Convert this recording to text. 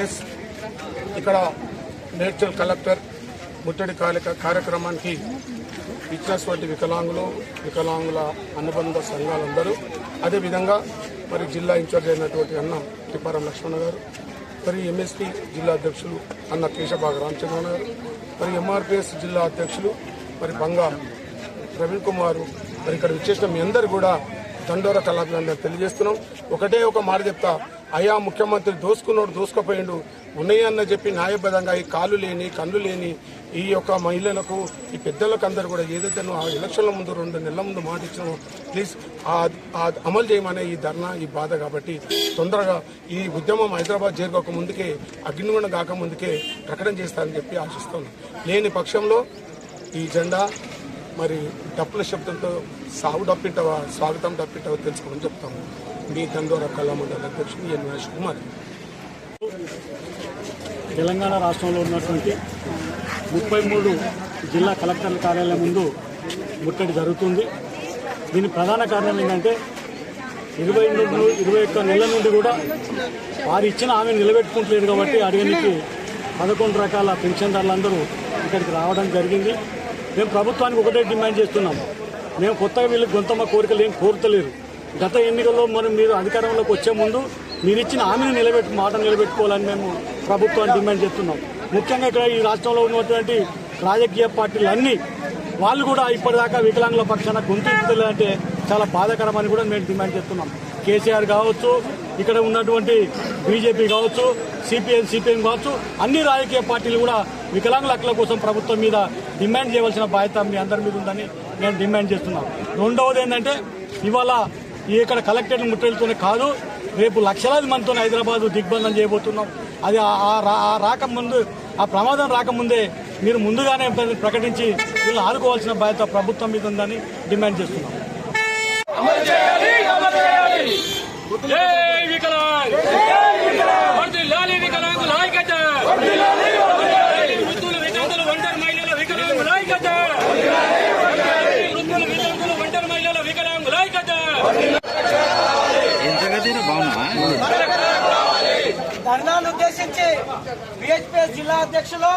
Yes ఇక్కడ Medchal collector ముట్టడి కాలిక కార్యక్రమానికి ఇచ్చినటువంటి వికలాంగులు వికలాంగుల అనుబంధ సంఘాలందరూ అదేవిధంగా మరి జిల్లా ఇన్ఛార్జ్ అయినటువంటి అన్న తిప్పారం లక్ష్మణ గారు మరి ఎంఎస్పీ జిల్లా అధ్యక్షులు అన్న కేశభాగ రామచంద్రన్ గారు మరి ఎంఆర్పిఎస్ జిల్లా అధ్యక్షులు మరి బంగా ప్రవీణ్ కుమార్ మరి ఇక్కడ విచ్చేసిన మీ అందరు కూడా దండోర కళాభివందనలు తెలియజేస్తున్నాం. ఒకటే ఒక మాట చెప్తా అయ్యా ముఖ్యమంత్రి దోసుకున్నాడు దోసుకుపోయిండు. ఉన్నాయన్న చెప్పి న్యాయబద్ధంగా ఈ కాలు లేని కళ్ళు లేని ఈ యొక్క మహిళలకు ఈ పెద్దలకు అందరూ కూడా ఏదైతే నువ్వు ఆ ఎలక్షన్ల ముందు రెండు నెలల ముందు మాట ఇచ్చినావో ప్లీజ్ ఆ- అమలు చేయమనే ఈ ధర్నా ఈ బాధ కాబట్టి తొందరగా ఈ ఉద్యమం హైదరాబాద్ చేరుకోక ముందుకే అగ్నిగుండం కాక ముందుకే ప్రకటన చేస్తారని చెప్పి ఆశిస్తున్నాను. లేని పక్షంలో ఈ జెండా మరి డప్పుల శబ్దంతో సాగు డప్పింటవా స్వాగతం డప్పింటవా తెలుసుకోమని చెప్తాము. మీ దండోర కళామండలి అధ్యక్షుడు ఎన్ మహేష్ కుమార్. తెలంగాణ రాష్ట్రంలో ఉన్నటువంటి ముప్పై మూడు జిల్లా కలెక్టర్ల కార్యాలయం ముందు ముట్టడి జరుగుతుంది. దీని ప్రధాన కారణం ఏంటంటే ఇరవై నుండి ఇరవై ఒక్క నెలల నుండి కూడా వారు ఇచ్చిన ఆమె నిలబెట్టుకుంటలేదు కాబట్టి అడిగనికి పదకొండు రకాల పెన్షన్దారులందరూ ఇక్కడికి రావడం జరిగింది. మేము ప్రభుత్వానికి ఒకటే డిమాండ్ చేస్తున్నాం. మేము కొత్తగా వీళ్ళకి గొంతమ్మ కోరికలు ఏం కోరుతలేరు. గత ఎన్నికల్లో మనం మీరు అధికారంలోకి వచ్చే ముందు మీరు ఇచ్చిన హామీని నిలబెట్టు మాట నిలబెట్టుకోవాలని మేము ప్రభుత్వాన్ని డిమాండ్ చేస్తున్నాం. ముఖ్యంగా ఇక్కడ ఈ రాష్ట్రంలో ఉన్నటువంటి రాజకీయ పార్టీలు అన్నీ వాళ్ళు కూడా ఇప్పటిదాకా వికలాంగుల పక్షాన గొంతు అంటే చాలా బాధాకరమని కూడా మేము డిమాండ్ చేస్తున్నాం. కేసీఆర్ కావచ్చు ఇక్కడ ఉన్నటువంటి బీజేపీ కావచ్చు సిపిఎం సిపిఎం కావచ్చు అన్ని రాజకీయ పార్టీలు కూడా వికలాంగుల హక్కుల కోసం ప్రభుత్వం మీద డిమాండ్ చేయవలసిన బాధ్యత మీ అందరి మీద ఉందని నేను డిమాండ్ చేస్తున్నాం రెండవది ఏంటంటే ఇవాళ ఈ ఇక్కడ కలెక్టరేట్ ముట్టడితోనే కాదు రేపు లక్షలాది మందితో హైదరాబాద్ దిగ్బంధం చేయబోతున్నాం. అది ఆ- రా- ఆ రాకముందు ఆ ప్రమాదం రాకముందే మీరు ముందుగానే ప్రకటించి వీళ్ళు ఆదుకోవాల్సిన బాధ్యత ప్రభుత్వం మీద ఉందని డిమాండ్ చేస్తున్నాం. ధర్నాను ఉద్దేశించి బిహెచ్పి జిల్లా అధ్యక్షులు